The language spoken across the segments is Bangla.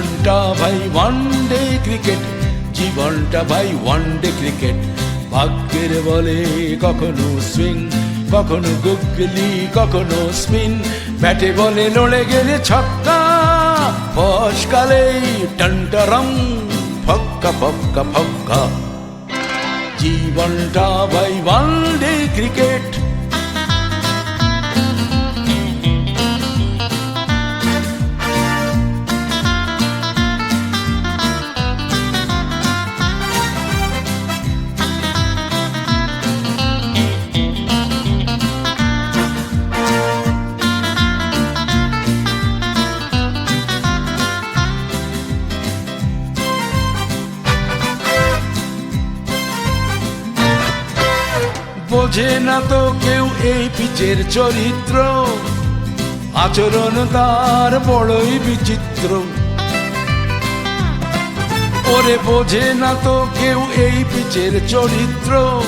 জীবনটা ভাই ওয়ান ডে ক্রিকেট জীবনটা ভাই ওয়ান ডে ক্রিকেট ভাগ্যের বলে কখনো সুইং কখনো গুগলি কখনো স্পিন ব্যাটে বলে লড়ে গেলে ছক্কা বসকালেই টন্টারম ফক্কা ফক্কা ফক্কা। জীবনটা ভাই ওয়ান ডে ক্রিকেট বোঝে না তো কেউ এই পিচের চরিত্র। আচরণ তার বড়ই বিচিত্র। ওরে বোঝে না তো কেউ এই পিচের চরিত্র।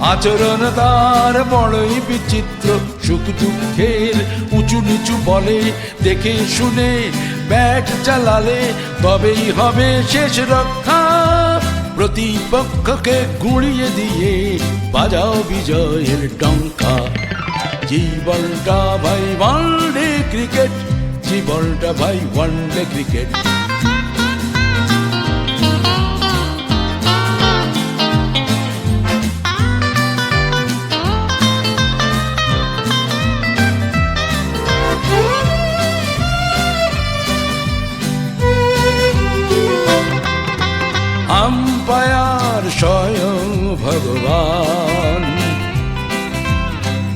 আচরণ তার বড়ই বিচিত্র। সুখ দুঃখের উঁচু নিচু বলে, দেখে শুনে ব্যাট চালালে তবেই হবে শেষ রক্ষা। প্রতিপক্ষকে গুঁড়িয়ে দিয়ে বাজাও বিজয়ের টঙ্কা। জীবনটা ভাই ওয়ান ডে ক্রিকেট জীবনটা ভাই ওয়ানডে ক্রিকেট ভগবান।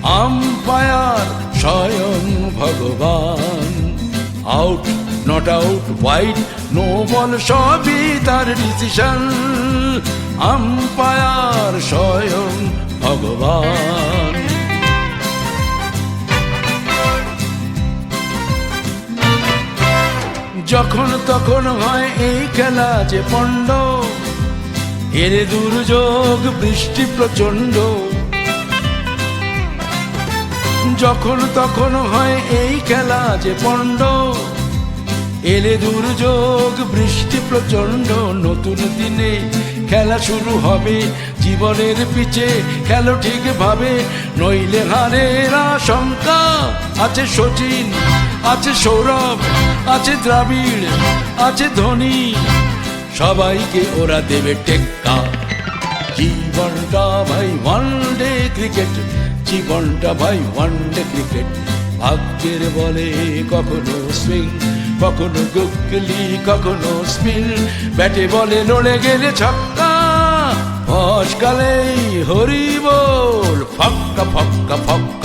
আম্পায়ার স্বয়ং ভগবান। Out not out wide no ball সবই তার ডিসিশন আম্পায়ার স্বয়ং ভগবান। যখন তখন হয় এই খেলা যে পণ্ড এর দুর্যোগ, বৃষ্টি প্রচণ্ড। যখন তখন হয় এই খেলা যে পণ্ড। এলে দুর্যোগ, বৃষ্টি প্রচণ্ড, নতুন দিনে খেলা শুরু হবে। জীবনের পিছে খেলো ঠিকভাবে, নইলে হারের আশঙ্কা আছে সচিন, আছে সৌরভ, আছে দ্রাবিড়, আছে ধোনি। সবাইকে ওরা দেবে টেক্কা। জীবনটা ভাই ওয়ান ডে ক্রিকেট জীবনটা ভাই ওয়ান ডে ক্রিকেট ভাগ্যের বলে কখনো সুইং কখনো গুগলি, কখনো স্পিন ব্যাটে বলে লড়ে গেলে ছক্কা। বসকালেই হরি বল ফক্কা ফক্কা ফক্কা।